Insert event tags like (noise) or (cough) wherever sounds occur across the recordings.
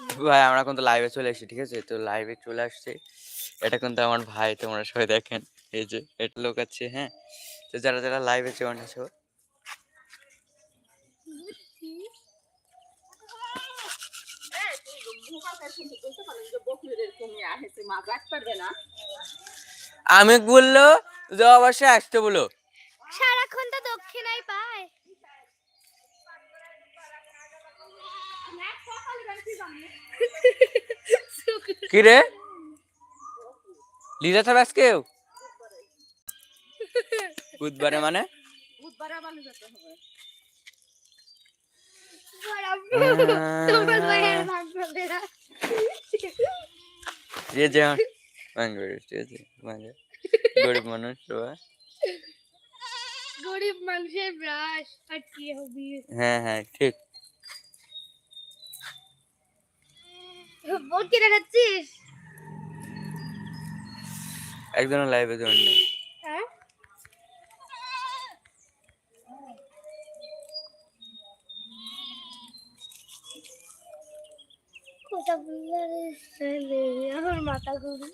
ভাই, আমরা কিন্তু লাইভে চলে এসেছি, ঠিক আছে? তো লাইভে চলে আসছে। এটা কিন্তু আমার ভাই, তোমরা সবাই দেখেন। এই যে, এটা লোক আছে হ্যাঁ? তো যারা যারা লাইভে জয়েন আছো। আমি বলল যে অবশ্যই আসতে বলো। সারাক্ষণ তো দক্ষিণাই পায় কি রে? লিজা থাকবে আজকেও বুধবারে মানে? যে মানে গরিব মানুষ সবাই গরিব মানুষের ব্রাশ আর কি হবে? হ্যাঁ হ্যাঁ ঠিক। বোন একজনের লাইভে জয়েন নেই হ্যাঁ? আমার মাথা ঘুরবে।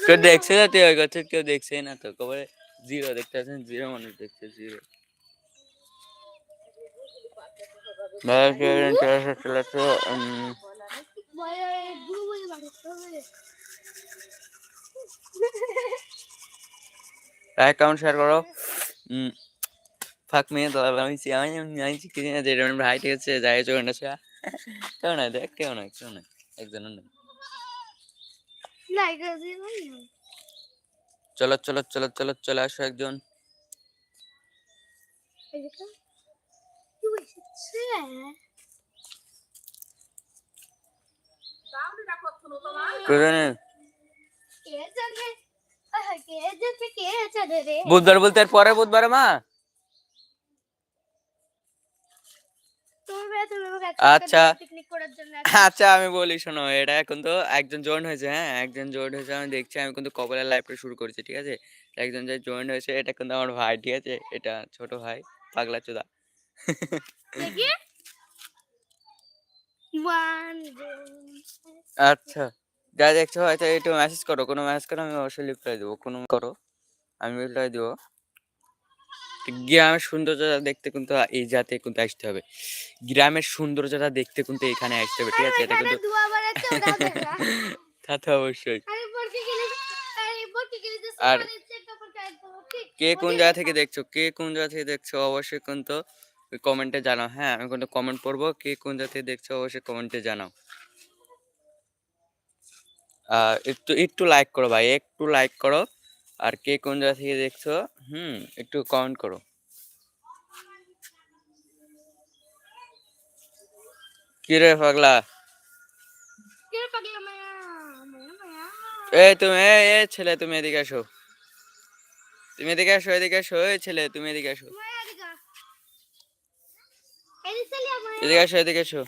কেউ দেখছে না তুই ওই কথা? কেউ দেখছেই না তো কবে জিরো দেখতে আছেন জিরো মানুষ দেখছে জিরো ভাই চলে আসো চলে আসো উম, লাইক কমেন্ট শেয়ার করো ফাঁক মেয়ে তো আমি আমি আমি চিকি না যে এরকম ভাই ঠিক আছে যাই চোখ আছে? কেউ নাই দেখ কেউ নাই কেউ নাই একজনও নেই চলো চলো চলো চলো চলে আসো একজন। বুধবার বলতে এর পরে বুধবারে, মা? আচ্ছা। আচ্ছা আমি বলি, শোনো, এটা একজন হয়েছে হ্যাঁ? একজন হয়েছে, আমি দেখছি, আমি কিন্তু লাইভটা শুরু করেছি, ঠিক আছে? একজন যে হয়েছে, এটা কিন্তু আমার ভাই, ঠিক আছে? এটা ছোট ভাই, পাগলা চোদা। দেখি। আচ্ছা। যা দেখছ হয়তো একটু মেসেজ করো। কোনো মেসেজ করো আমি অবশ্যই রিপ্লাই দেবো। কোনো করো আমি রিপ্লাই দেবো। গ্রামের সৌন্দর্যতা দেখতে কিন্তু এই জাতে কিন্তু আসতে হবে। গ্রামের সৌন্দর্যতা দেখতে কিন্তু এখানে আসতে হবে ঠিক আছে? এটা কিন্তু (laughs) তা তো অবশ্যই। আরে কে কোন জায়গা থেকে দেখছ? কে কোন জায়গা থেকে দেখছ? অবশ্যই কিন্তু কমেন্টে জানাও। হ্যাঁ আমি কিন্তু কমেন্ট পড়ব কে কোন থেকে দেখছ অবশ্যই কমেন্টে জানাও। আর একটু একটু লাইক করো ভাই একটু লাইক করো। আর কে কোন জায়গা থেকে দেখছ হুম একটু কমেন্ট করো। কি রে পাগলা? এই তুমি এই ছেলে তুমি এদিকে আসো তুমি এদিকে আসো এদিকে আসো এই ছেলে তুমি এদিকে আসো এদিকে আসো এদিকে আসো।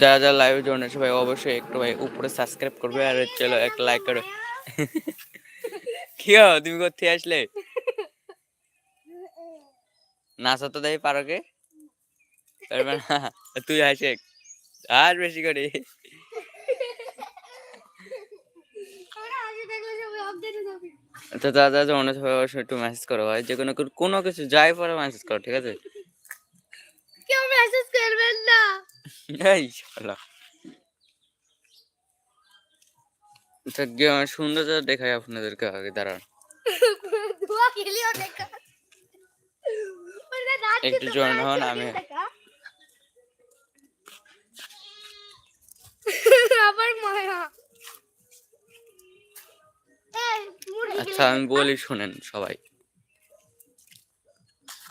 যারা যারা লাইভে জয়েন ভাই, অবশ্যই একটু ভাই উপরে সাবস্ক্রাইব করবে আর চলো একটা লাইক করো। কি তুমি কোথা থেকে আসলে? নাচা তো দেয় পারো কে তুই হাসে আর বেশি করে ওরা আগে দেখলে সবাই অজ্ঞান হয়ে যাবে তো যারা যারা জয়েন আছে অবশ্যই একটু মেসেজ করো ভাই। যে কোনো কোনো কিছু যাই পরে মেসেজ করো ঠিক আছে? কেউ মেসেজ করবেন না। এই শালা। আচ্ছা সৌন্দর্য দেখাই আপনাদেরকে আগে দাঁড়ান। একটু join হন, আমি- আবার মায়া। আচ্ছা আমি বলি শুনেন সবাই।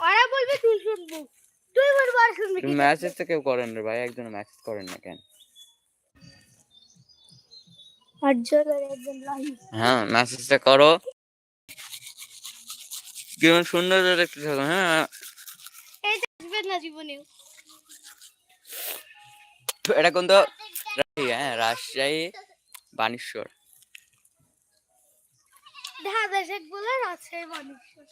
ওরা বলবে তুই শুনব? তুই বলব আর শুনবি? মেসেজ তো কেউ করেন রে ভাই একজন মেসেজ করেন না কেন? আটজন আর একজন লাইন হ্যাঁ মেসেজটা করো। কেমন সৌন্দর্য দেখতে থাকো হ্যাঁ। এই আসবে না জীবনেও। এটা কিন্তু রাজশাহী, হ্যাঁ রাজশাহী বানেশ্বর। ঢাকা শেখ বলে রাজশাহী বানেশ্বর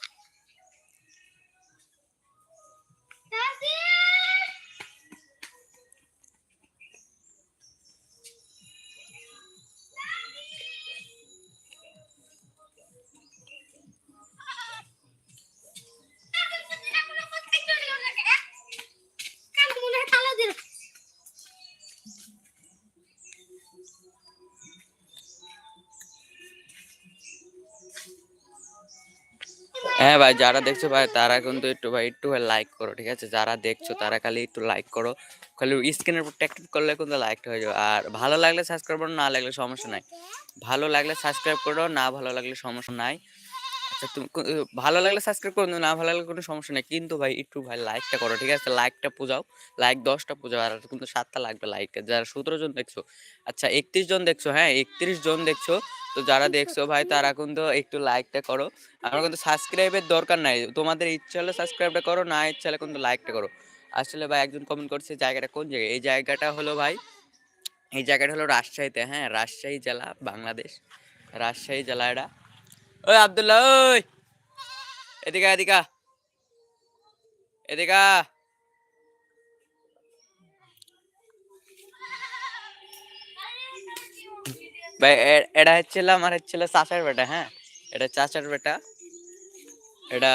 হ্যাঁ ভাই, যারা দেখছ ভাই, তারা কিন্তু একটু ভাই একটু ভাই লাইক করো, ঠিক আছে? যারা দেখছ, তারা খালি একটু লাইক করো। খালি স্ক্রিনের উপর ট্যাক্ট করলে কিন্তু লাইকটা হয়ে যাবে। আর ভালো লাগলে সাবস্ক্রাইব করো, না লাগলে সমস্যা নাই। ভালো লাগলে সাবস্ক্রাইব করো, না ভালো লাগলে সমস্যা নাই। আচ্ছা তুমি ভালো লাগলে সাবস্ক্রাইব করো, না ভালো লাগলে কোনো সমস্যা নেই। কিন্তু ভাই, একটু ভাই লাইকটা করো, ঠিক আছে? লাইকটা পূজাও লাইক দশটা পূজাও আর কিন্তু সাতটা লাগবে লাইক যারা সতেরো জন দেখছ আচ্ছা একত্রিশ জন দেখছ হ্যাঁ একত্রিশ জন দেখছ। তো যারা দেখছ ভাই, তারা কিন্তু একটু লাইকটা করো। আমার কিন্তু সাবস্ক্রাইবের দরকার নাই। তোমাদের ইচ্ছা হলে সাবস্ক্রাইবটা করো, না ইচ্ছা হলে কিন্তু লাইকটা করো। আসলে ভাই, একজন কমেন্ট করছে জায়গাটা কোন জায়গায়? এই জায়গাটা হলো ভাই, এই জায়গাটা হলো রাজশাহীতে হ্যাঁ রাজশাহী জেলা, বাংলাদেশ। রাজশাহী জেলা এটা। ওই আব্দুল্লাহ, ওই। এদিকে এদিকা এদিকা এটা হচ্ছিল আমার হচ্ছিল চাচার বেটা হ্যাঁ? এটা চাচার বেটা। এটা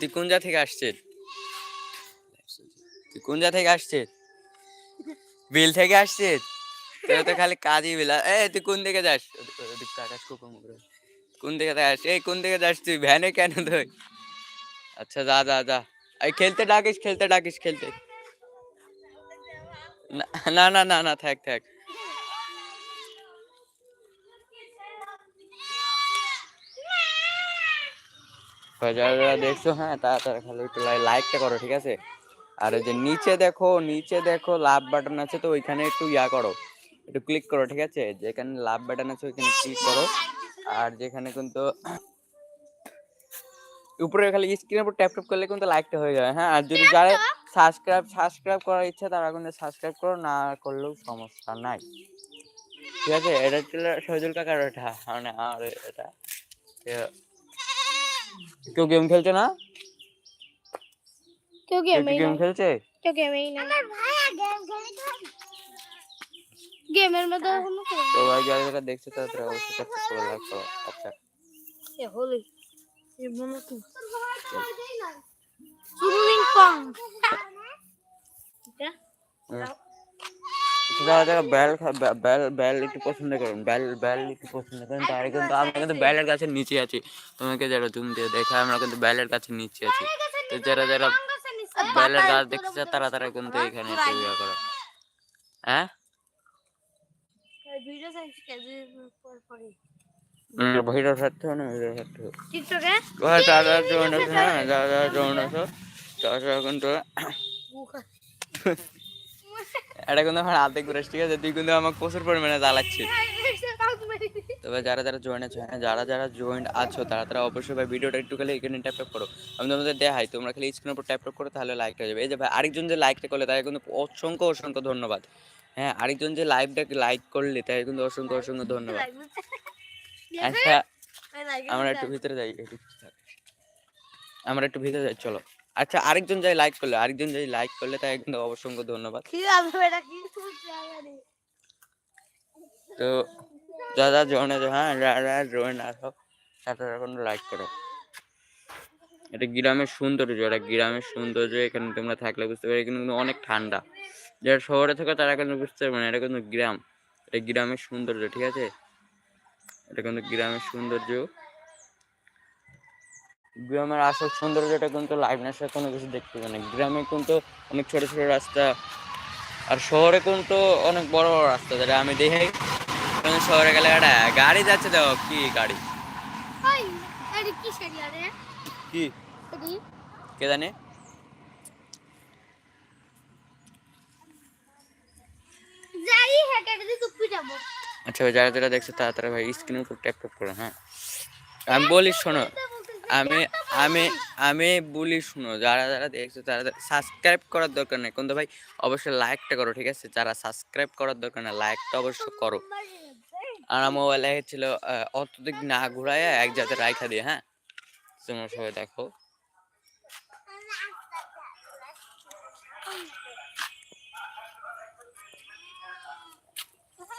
তুই কোন জা থেকে আসছে তুই কোন জা থেকে আসছে বিল থেকে আসছে তোর তো খালি কাজই বিল। এ, তুই কোন দিকে যাস? কুকুর মুকুর। কোন দিকে যাস? এই কোন দিকে যাস তুই? ভ্যানে কেন তুই আচ্ছা যা যা যা। এই খেলতে ডাকিস খেলতে ডাকিস, খেলতে। না না না না থাক থাক। দেখছ? হ্যাঁ তারা খালি, একটু লাইকটা করো, ঠিক আছে? আর যে নিচে দেখো নিচে দেখো লাভ বাটন আছে, তো ওইখানে একটু ইয়া করো। একটু ক্লিক করো, ঠিক আছে? যেখানে লাভ বাটন আছে, ওইখানে ক্লিক করো। আর যেখানে কিন্তু উপরে খালি স্ক্রিনের উপর ট্যাপ ট্যাপ করলে কিন্তু লাইকটা হয়ে যাবে হ্যাঁ? আর যদি যারা সাবস্ক্রাইব সাবস্ক্রাইব করার ইচ্ছা তারা কিন্তু সাবস্ক্রাইব করো না করলেও সমস্যা নাই। ঠিক আছে? এটা ছিল সজল কাকার এটা মানে আর এটা কেউ গেম খেলছে না? কেউ গেম খেলছে? কেউ গেমেই না আমার ভাইয়া গেম খেলে গেমের মধ্যে কোনো তো ভাই যারা যারা দেখছে তারা অবশ্যই সাবস্ক্রাইব করে করো আচ্ছা এ হলি এ মনে তো সুরুলিং কং এটা? হুম। তো যারা যারা বেল খা- বে- বেল বেল একটু পছন্দ করেন বেল বেল একটু পছন্দ করেন তারা কিন্তু আমরা কিন্তু বেলের গাছের নিচে আছি। তোমাকে যারা জুম দিয়ে দেখে আমরা কিন্তু বেলের গাছের নিচে আছি। তো যারা যারা বেলের গাছ দেখতে তারা তারা কিন্তু এখানে করো। হ্যাঁ? দুইটা সাইজ কেজি পর পরে ভিডিও ছাড়তে হবে না ভিডিও ছাড়তে হবে টিকটকে? ওই যারা যারা আছে হ্যাঁ যারা যারা জয়েন আছো। তারা তারা কিন্তু এটা কিন্তু আমার হাতে ঘুরে ঠিক আছে? তুই কিন্তু আমাকে প্রচুর পরিমাণে জ্বালাচ্ছিস। তবে যারা যারা জয়েন আছো হ্যাঁ যারা যারা জয়েন আছো তারা তারা অবশ্যই ভাই ভিডিওটা একটু খালি এখানে ট্যাপ ট্যাপ করো। আমি তোমাদের দেখাই তোমরা খালি স্ক্রিনের উপর ট্যাপ ট্যাপ করো তাহলে লাইক হয়ে যাবে। এই যে ভাই আরেকজন যে লাইকটা করলে তাকে কিন্তু অসংখ্য অসংখ্য ধন্যবাদ। হ্যাঁ আরেকজন যে লাইভটাকে লাইক করলে তাকে কিন্তু অসংখ্য অসংখ্য ধন্যবাদ। (laughs) আচ্ছা আমরা একটু ভিতরে যাই একটু আমরা একটু ভিতরে যাই চলো। আচ্ছা আরেকজন যাই লাইক করলে আরেকজন যাই লাইক করলে তাকে কিন্তু অসংখ্য ধন্যবাদ। তো জয়েন আছে হ্যাঁ যারা জয়েন আছো তারা এখন লাইক করো। এটা গ্রামের সৌন্দর্য এটা গ্রামের সৌন্দর্য এখানে তোমরা থাকলে বুঝতে পারবে কিন্তু অনেক ঠান্ডা। যারা শহরে থাকে তারা কিন্তু বুঝতে পারবে না এটা কিন্তু গ্রাম। এটা গ্রামের সৌন্দর্য ঠিক আছে? এটা কিন্তু গ্রামের সৌন্দর্য। গ্রামের আসল সৌন্দর্যটা কিন্তু লাইভনেস কোনো কিছু দেখতে পাবে না। গ্রামে কিন্তু অনেক ছোট ছোট রাস্তা আর শহরে কিন্তু অনেক বড় বড় রাস্তা যেটা আমি দেখি শহরে গেলে একটা গাড়ি যাচ্ছে দেখো কি গাড়ি। কি? কে জানে যাই হেঁটে হেঁটে টুপি যাব আচ্ছা ভাই, যারা যারা দেখছে তারা তারা ভাই স্ক্রিনের উপর ট্যাপ ট্যাপ করো হ্যাঁ। আমি বলি শোনো, আমি আমি আমি বলি শুনো, যারা যারা দেখছ তারা সাবস্ক্রাইব করার দরকার নেই। কিন্তু ভাই, অবশ্যই লাইকটা করো, ঠিক আছে? যারা সাবস্ক্রাইব করার দরকার নেই লাইকটা অবশ্য করো। আর আমার মোবাইল ছিল অতদিক না ঘুরায় এক জায়গাতে রাইখা দিয়ে হ্যাঁ? তোমরা সবাই দেখো।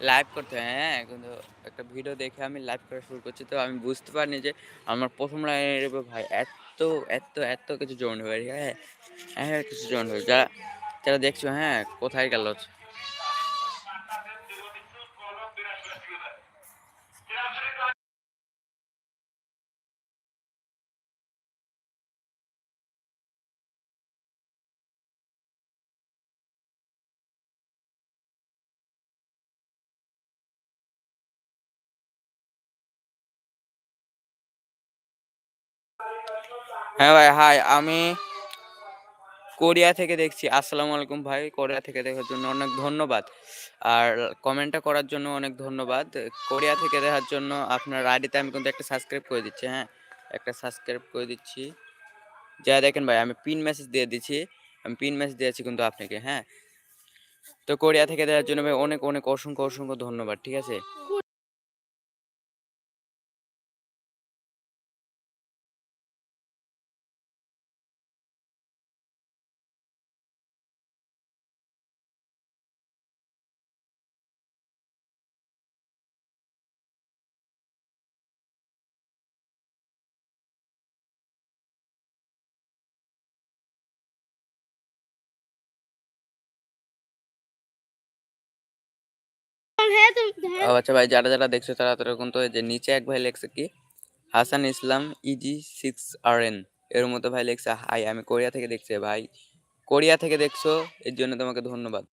লাইভ করতে, হয়, কিন্তু একটা ভিডিও দেখে আমি লাইভ করা শুরু করছি, তো আমি বুঝতে পারিনি যে আমার প্রথম লাইনের ভাই এত এত এত কিছু জয়েন হয়ে হ্যাঁ হ্যাঁ কিছু জয়েন হয়ে যারা যারা দেখছ হ্যাঁ কোথায় গেল? হ্যাঁ ভাই হাই আমি কোরিয়া থেকে দেখছি। আসসালামু আলাইকুম ভাই, কোরিয়া থেকে দেখার জন্য অনেক ধন্যবাদ। আর কমেন্টটা করার জন্য অনেক ধন্যবাদ। কোরিয়া থেকে দেখার জন্য আপনার আইডিতে আমি কিন্তু একটা সাবস্ক্রাইব করে দিচ্ছি হ্যাঁ? একটা সাবস্ক্রাইব করে দিচ্ছি। যা দেখেন ভাই, আমি পিন মেসেজ দিয়ে দিচ্ছি। আমি পিন মেসেজ দিয়েছি কিন্তু আপনাকে হ্যাঁ? তো কোরিয়া থেকে দেওয়ার জন্য ভাই, অনেক অনেক অসংখ্য অসংখ্য ধন্যবাদ, ঠিক আছে? হ্যাঁ হ্যাঁ। ও আচ্ছা ভাই, যারা যারা দেখছ তারা তারা কিন্তু যে নিচে এক ভাই লেখছে কি, Hasan Islam easy six R N এর মতো ভাই লেখছে, হাই, আমি কোরিয়া থেকে দেখছি ভাই। কোরিয়া থেকে দেখছ, এর জন্য তোমাকে ধন্যবাদ।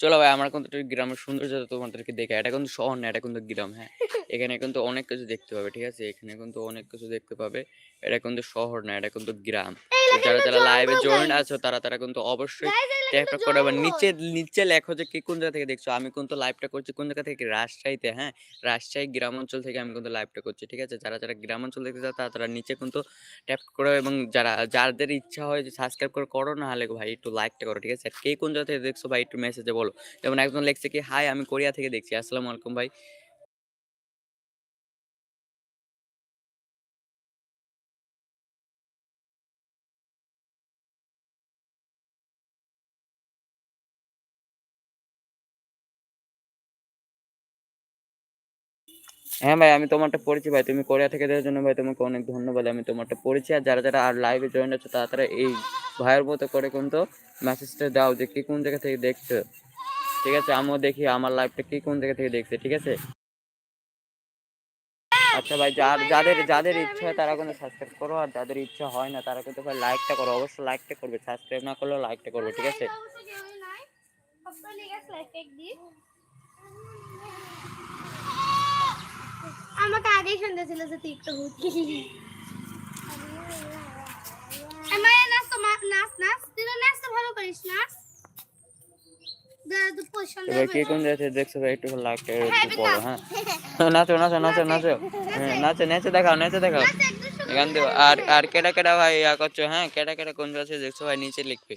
চলো ভাই আমার কিন্তু গ্রামের সৌন্দর্যতা তোমাদেরকে দেখে এটা কিন্তু শহর না এটা কিন্তু গ্রাম হ্যাঁ। এখানে কিন্তু অনেক কিছু দেখতে পাবে ঠিক আছে? এখানে কিন্তু অনেক কিছু দেখতে পাবে। এটা কিন্তু শহর না এটা কিন্তু গ্রাম। যারা যারা লাইভে জয়েন আছো তারা তারা কিন্তু অবশ্যই ট্যাপটা করে আবার নিচে নিচে লেখো যে কে কোন জায়গা থেকে দেখছ? আমি কিন্তু লাইভটা করছি কোন জায়গা থেকে? রাজশাহীতে হ্যাঁ? রাজশাহী গ্রাম অঞ্চল থেকে আমি কিন্তু লাইভটা করছি ঠিক আছে? যারা যারা গ্রাম অঞ্চল দেখতে চাও তারা তারা নিচে কিন্তু ট্যাপ করো এবং যারা যাদের ইচ্ছা হয় যে সাবস্ক্রাইব করে করো না হলে ভাই একটু লাইকটা করো ঠিক আছে? কে কোন জায়গা থেকে দেখছ ভাই একটু মেসেজে বলো। যেমন একজন লিখছে কি হাই আমি কোরিয়া থেকে দেখছি। আসসালামু আলাইকুম ভাই। হ্যাঁ ভাই, আমি তোমারটা পড়েছি ভাই। তুমি কোরিয়া থেকে দেওয়ার জন্য ভাই, তোমাকে অনেক ধন্যবাদ। আমি তোমারটা পড়েছি। আর যারা যারা আর লাইভে জয়েন হচ্ছে তারা তারা এই ভাইয়ের মতো করে কিন্তু মেসেজটা দাও যে কে কোন জায়গা থেকে দেখছ। ঠিক আছে? আমিও দেখি আমার লাইভটা কে কোন জায়গা থেকে দেখছে, ঠিক আছে? আচ্ছা ভাই, যার যাদের যাদের ইচ্ছা হয় তারা কিন্তু সাবস্ক্রাইব করো। আর যাদের ইচ্ছা হয় না, তারা কিন্তু ভাই লাইকটা করো। অবশ্যই লাইকটা করবে। সাবস্ক্রাইব না করলেও লাইকটা করবে, ঠিক আছে? আমাকে আগেই ছিল যে তুই একটু হুটকি আমার নাচ তো নাচ নাচ। তুই তো নাচ তো ভালো করিস নাচ। দাদা তো পছন্দ এবার কে কোন থেকে দেখছ ভাই? একটু লাইকটা একটু করো হ্যাঁ। নাচো নাচো নাচো নাচো। হ্যাঁ নাচো নেচে দেখাও নেচে দেখাও। এখান থেকে আর আর কেটা কেটা ভাই ইয়া করছ? হ্যাঁ কেটা কেটা কোন থেকে দেখছ ভাই? নিচে লিখবে।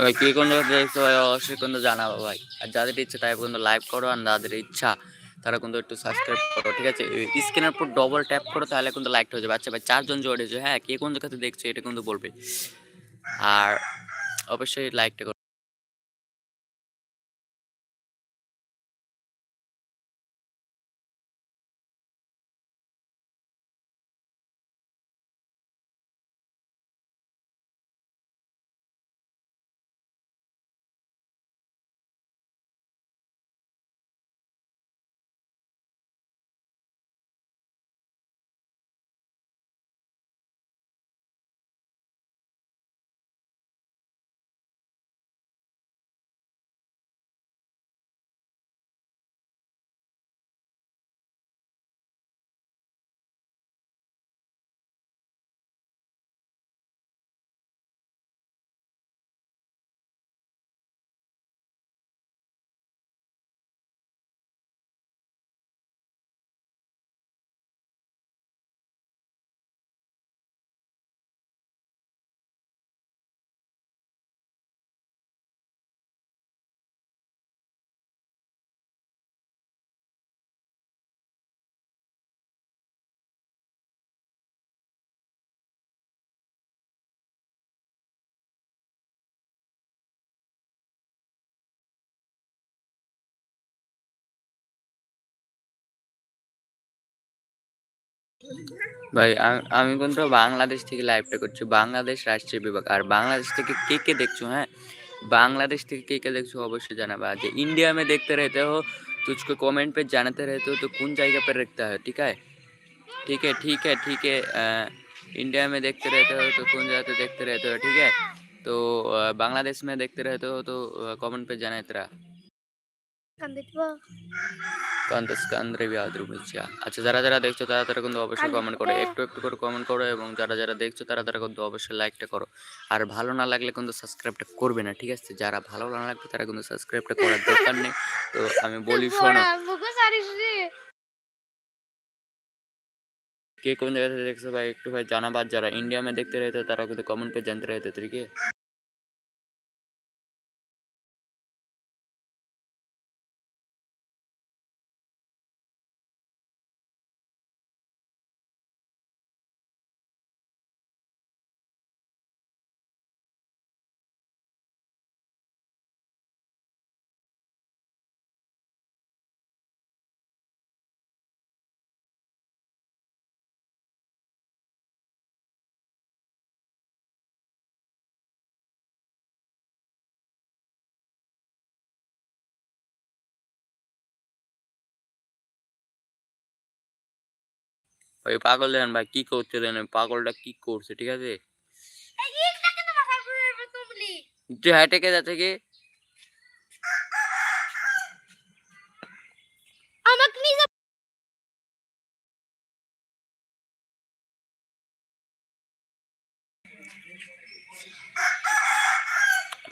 ভাই, কে কোন দেখছ ভাই? অবশ্যই কিন্তু জানাব ভাই। আর যাদের ইচ্ছা তাই কিন্তু লাইভ করো, আর যাদের ইচ্ছা তারা কিন্তু একটু সাবস্ক্রাইব করো, ঠিক আছে? স্ক্রিনের উপর ডবল ট্যাপ করো, তাহলে কিন্তু লাইকটা হয়ে যাবে। আচ্ছা ভাই, চারজন জড়িয়েছে হ্যাঁ? কে কোন জায়গাতে দেখছ, এটা কিন্তু বলবে। আর অবশ্যই লাইকটা ভাই আ- আমি কিন্তু বাংলাদেশ থেকে লাইভটা করছি বাংলাদেশ রাষ্ট্রীয় বিভাগ আর বাংলাদেশ থেকে কে কে দেখছো হ্যাঁ बांग्लादेश থেকে কে কে দেখছো অবশ্যই জানাবা যে इंडिया में देखते रहते हो तुझको कमेंट पे जानते रहते हो तो कौन जगह पर रखता है ठीक है ठीक है ठीक है ठीक है अ, इंडिया में देखते रहते हो तो कौन जगह पे देखते रहते हो ठीक है तो अ, बांग्लादेश में देखते रहते हो तो कमेंट पे जाना तेरा কান্দে দিব কান্দাস কান্দ্রেবি আদ্রু বলছি আচ্ছা যারা যারা দেখছো তারা তারা কিন্তু অবশ্যই কমেন্ট করো একটু একটু করে কমেন্ট করো এবং যারা যারা দেখছো তারা তারা কিন্তু অবশ্যই লাইকটা করো আর ভালো না লাগলে কিন্তু সাবস্ক্রাইবটা করবে না ঠিক আছে যারা ভালো না লাগবে তারা কিন্তু সাবস্ক্রাইবটা করার দরকার নেই তো আমি বলি শোনো মুখো সারিস রে কে কোন জায়গা থেকে দেখছো ভাই একটু ভাই জানাবার যারা इंडिया में देखते रहते हो, तारा কিন্তু कमेंट पे जानते रहते हो, ठीक है ওই পাগল দেখেন ভাই কি করছে দেখেন পাগলটা কি করছে ঠিক আছে? এই হাইটেকে যা মাথায়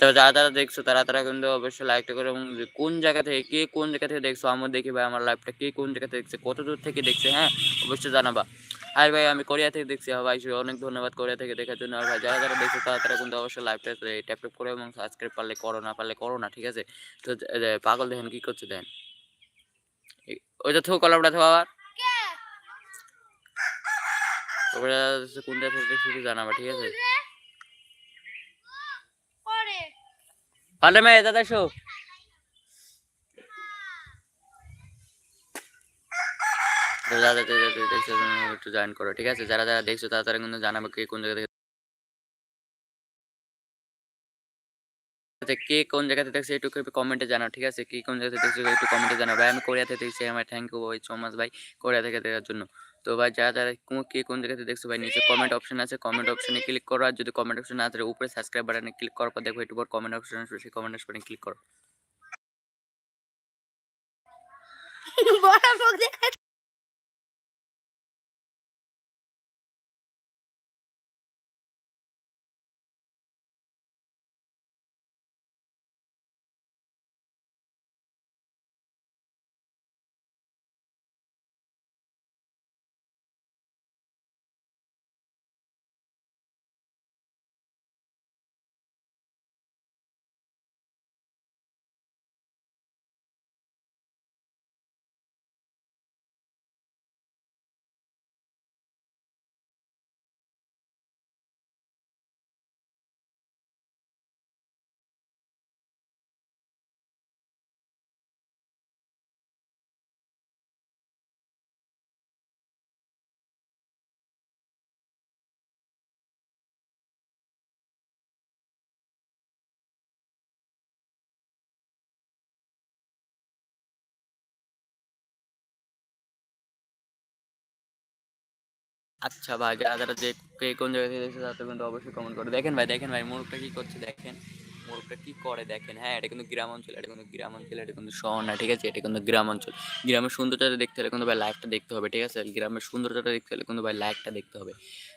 তো যারা যারা দেখছ তারা তারা কিন্তু অবশ্যই লাইকটা করে এবং কোন জায়গা থেকে কে কোন জায়গা থেকে দেখছ আমার দেখি ভাই আমার লাইভটা কে কোন জায়গা থেকে দেখছে কত দূর থেকে দেখছে হ্যাঁ? অবশ্যই জানাবা। আর ভাই আমি কোরিয়া থেকে দেখছি। হ্যাঁ ভাই অনেক ধন্যবাদ কোরিয়া থেকে দেখার জন্য। আর ভাই যারা যারা দেখছ তারা তারা কিন্তু অবশ্যই লাইভটা ট্যাপ ট্যাপ করে এবং সাবস্ক্রাইব পারলে করো না পারলে করো না ঠিক আছে? তো পাগল দেখেন কি করছে দেখেন? এই- ওই যে থো কলাপটা থো আবার। কে? ওরা কোন জায়গা থেকে একটু জানাবা ঠিক আছে রে পরে মেয়ে, দাদা শো দাদা একটু জয়েন করো, ঠিক আছে? যারা যারা দেখছ, তারা তারা কিন্তু জানাবে কে কোন জায়গা থেকে আচ্ছা, কে কোন জায়গাতে দেখছে একটু কমেন্টে জানাও ঠিক আছে? কি কোন জায়গাতে দেখছ একটু কমেন্টে জানাও। ভাই আমি কোরিয়া থেকে দেখছি আমার থ্যাংক ইউ ভাই সো মাচ ভাই কোরিয়া থেকে দেখার জন্য। তো ভাই যারা যারা কো- কোন জায়গাতে দেখছ ভাই নিচে কমেন্ট অপশন আছে কমেন্ট অপশনে ক্লিক করো আর যদি কমেন্ট অপশন না থাকে উপরে সাবস্ক্রাইব বাটনে ক্লিক করার পর দেখো একটু পর কমেন্ট অপশন আসবে সেই কমেন্ট অপশনে ক্লিক করো। (laughs) বড় দেখা আচ্ছা ভাই, যারা যে কে কোন জায়গা থেকে দেখছে তারা কিন্তু অবশ্যই কমেন্ট করে। দেখেন ভাই দেখেন ভাই, মোরগটা কি করছে দেখেন। মোরগটা কি করে দেখেন? হ্যাঁ এটা কিন্তু গ্রাম অঞ্চল, এটা কিন্তু গ্রাম অঞ্চল, এটা কিন্তু শহর না, ঠিক আছে? এটা কিন্তু গ্রাম অঞ্চল। গ্রামের সৌন্দর্যটা দেখতে হলে কিন্তু ভাই লাইভটা দেখতে হবে, ঠিক আছে? গ্রামের সৌন্দর্যটা দেখতে হলে কিন্তু ভাই লাইভটা দেখতে হবে।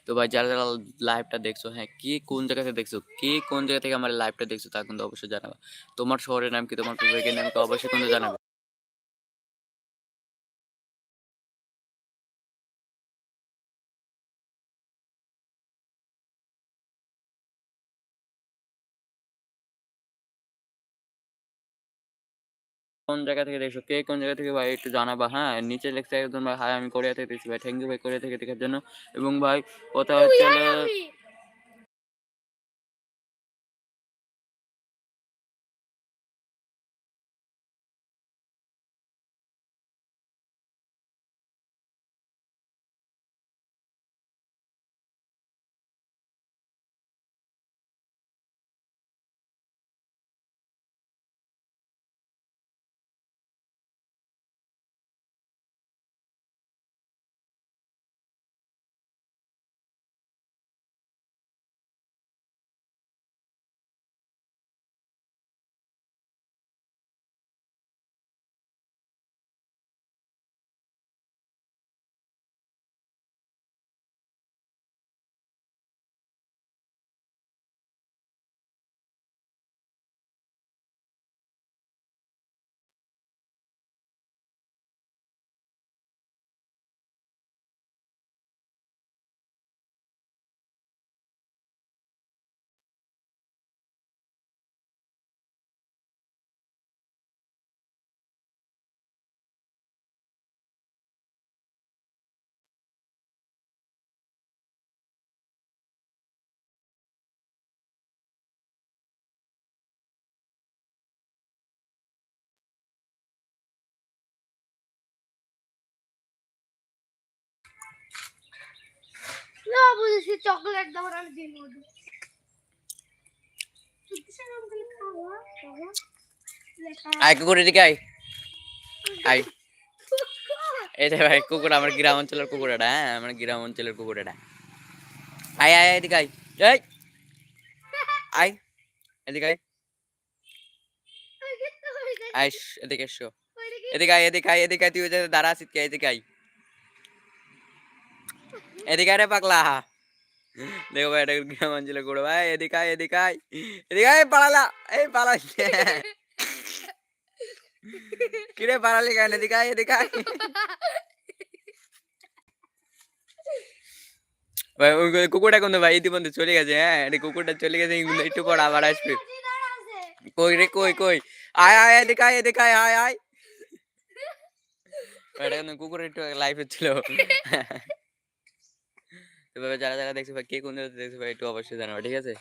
তো ভাই, যারা যারা লাইভটা দেখছ হ্যাঁ কে কোন জায়গা থেকে দেখছ, কে কোন জায়গা থেকে আমার লাইভটা দেখছ তা কিন্তু অবশ্যই জানাবে। তোমার শহরের নাম কি, তোমার নাম কি, অবশ্যই কিন্তু জানাবে। কোন জায়গা থেকে দেখছ? কে কোন জায়গা থেকে ভাই একটু জানাবা? হ্যাঁ নিচে লেখছে একজন ভাই হাই আমি কোরিয়া থেকে দেখছি ভাই থ্যাংক ইউ ভাই কোরিয়া থেকে দেখার জন্য। এবং ভাই কথা হচ্ছে না বুঝেছি চকলেট দাও আমি দিয়ে লেখা আয় কুকুর এদিকে আয়। আয়। যে ভাই কুকুর আমার গ্রাম অঞ্চলের কুকুর এটা হ্যাঁ আমার গ্রাম অঞ্চলের কুকুর এটা আয় আয় এদিকে আয়। এই। আয় এদিকে আয়। আয় এদিকে এসো। এদিকে আয় এদিকে আয় এদিকে তুই দাঁড়া আছিস কে এদিকে আয়। এদিকে রে পাগলা। দেখো ভাই, এটা গ্রাম অঞ্চলে কুকুর। ভাই এদিকে আয় এদিকে আয় এদিকে আয় পালালা, এই পালাই কিরে পালালি কেন? এদিকে আয় এদিকে ভাই কুকুরটা কিন্তু ভাই ইতিমধ্যে চলে গেছে হ্যাঁ? কুকুরটা চলে গেছে একটু পর আবার আসবে। কই রে, কই কই? আয় আয় এদিকে এদিকে আয় আয়। এটা কিন্তু কুকুর একটু লাইফে ছিল। ভাই যারা যারা দেখছে ভাই, কে কোন জায়গাতে দেখছে ভাই, একটু অবশ্যই জানাবে, ঠিক আছে?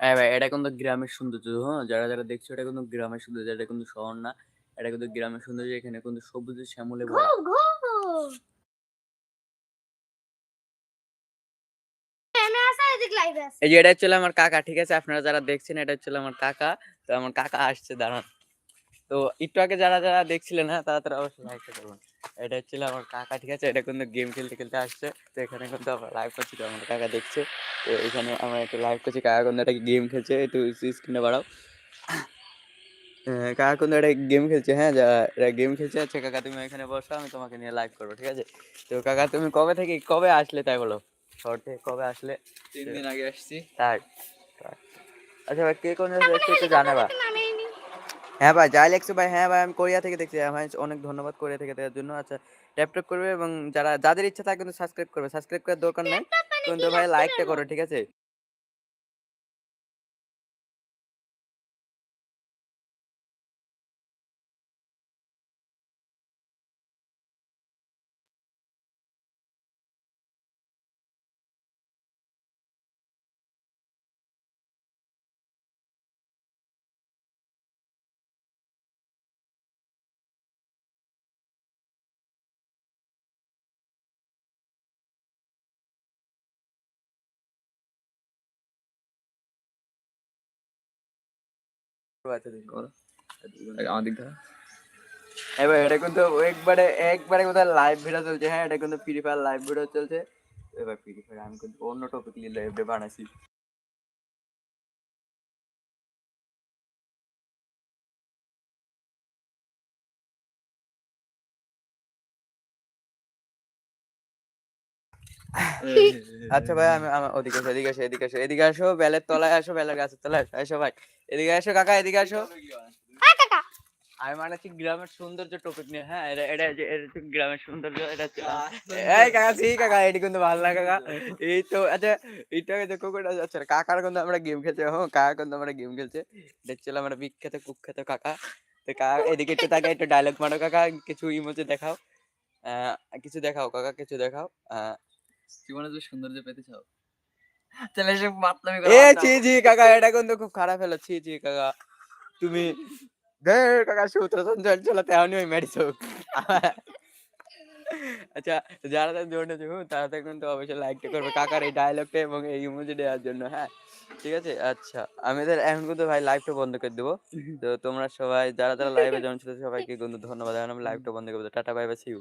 হ্যাঁ ভাই, এটা কিন্তু গ্রামের সৌন্দর্য হ্যাঁ? যারা যারা দেখছ, এটা কিন্তু গ্রামের সৌন্দর্য, এটা কিন্তু শহর না। এটা কিন্তু গ্রামের সৌন্দর্য এখানে কিন্তু সবুজ শ্যামলে ভরা। এই যে এটা হচ্ছে আমার কাকা ঠিক আছে? আপনারা যারা দেখছেন এটা হচ্ছে আমার কাকা। তো আমার কাকা আসছে দাঁড়ান। তো একটু আগে যারা যারা দেখছিলেন হ্যাঁ তারা তারা অবশ্যই লাইকটা করবেন এটা হচ্ছিল আমার কাকা ঠিক আছে? এটা কিন্তু গেম খেলতে খেলতে আসছে। তো এখানে কিন্তু আমরা লাইভ করছি তো আমার কাকা দেখছে। তো এখানে আমরা একটু লাইভ করছি। কাকা কিন্তু একটা গেম খেলছে। একটু স্ক্রিনে বাড়াও। কাকা কিন্তু একটা গেম খেলছে হ্যাঁ যা গেম খেলছে আচ্ছা কাকা তুমি এখানে বসো আমি তোমাকে নিয়ে লাইভ করব ঠিক আছে? তো কাকা তুমি কবে থেকে কবে আসলে তাই বলো? শহর থেকে কবে আসলে? তিন দিন আগে আসছি। তাই আচ্ছা ভাই কে কোন দেখছ একটু জানাবা হ্যাঁ ভাই যাই লেখছো ভাই হ্যাঁ ভাই আমি কোরিয়া থেকে দেখছি ভাই অনেক ধন্যবাদ কোরিয়া থেকে দেওয়ার জন্য। আচ্ছা ট্যাপ করবে এবং যারা যাদের ইচ্ছা থাকে কিন্তু সাবস্ক্রাইব করবে সাবস্ক্রাইব করার দরকার নেই। কিন্তু ভাই লাইকটা করো ঠিক আছে? এবার এটা কিন্তু একবারে একবারে কোথায় লাইভ ভিডিও চলছে হ্যাঁ এটা কিন্তু ফ্রি ফায়ার লাইভ ভিডিও চলছে। এবার ফ্রি ফায়ার আমি কিন্তু অন্য টপিক নিয়ে লাইভ বানাইছি। আচ্ছা ভাই আমি আমার ওদিকে আসো এদিকে আসো এদিকে আসো এদিকে আসো বেলের তলায় আসো বেলের গাছের তলায় আসো আসো ভাই এদিকে আসো কাকা এদিকে আসো। হ্যাঁ আমি মানে হচ্ছে গ্রামের সৌন্দর্য টপিক নিয়ে হ্যাঁ এটা এটা হচ্ছে গ্রামের সৌন্দর্য এটা হচ্ছে এই কাকা সি কাকা এটি কিন্তু ভালো লাগে কাকা। এই তো আচ্ছা এইটা যে কুকুরটা যাচ্ছে কাকার কিন্তু আমরা গেম খেলছে হ্যাঁ কাকা কিন্তু আমরা গেম খেলছে। দেখছিলাম আমরা বিখ্যাত কুখ্যাত কাকা। তো কাকা এদিকে একটু তাকে একটু ডায়লগ মারো কাকা কিছু ইমোজি দেখাও। আহ, কিছু দেখাও কাকা কিছু দেখাও। আহ, জীবনে যদি সৌন্দর্য পেতে চাও। তাহলে সে মাতলামি এ কাকা এটা কিন্তু খুব খারাপ হলো। ছি কাকা তুমি ধের কাকা সূত্র ওই মেডিস আচ্ছা যারা জন্য দেখুন তারা তো অবশ্যই লাইকটা করবে। কাকার এই ডায়লগটা এবং এই ইমোজি দেওয়ার জন্য হ্যাঁ। ঠিক আছে? আচ্ছা আমি তাহলে এখন কিন্তু ভাই লাইভটা বন্ধ করে দেবো। তো তোমরা সবাই যারা যারা লাইভে জয়েন ছিল সবাইকে কিন্তু ধন্যবাদ। এখন আমি লাইভটা বন্ধ করে দেবো। টাটা বাই বাই সিউ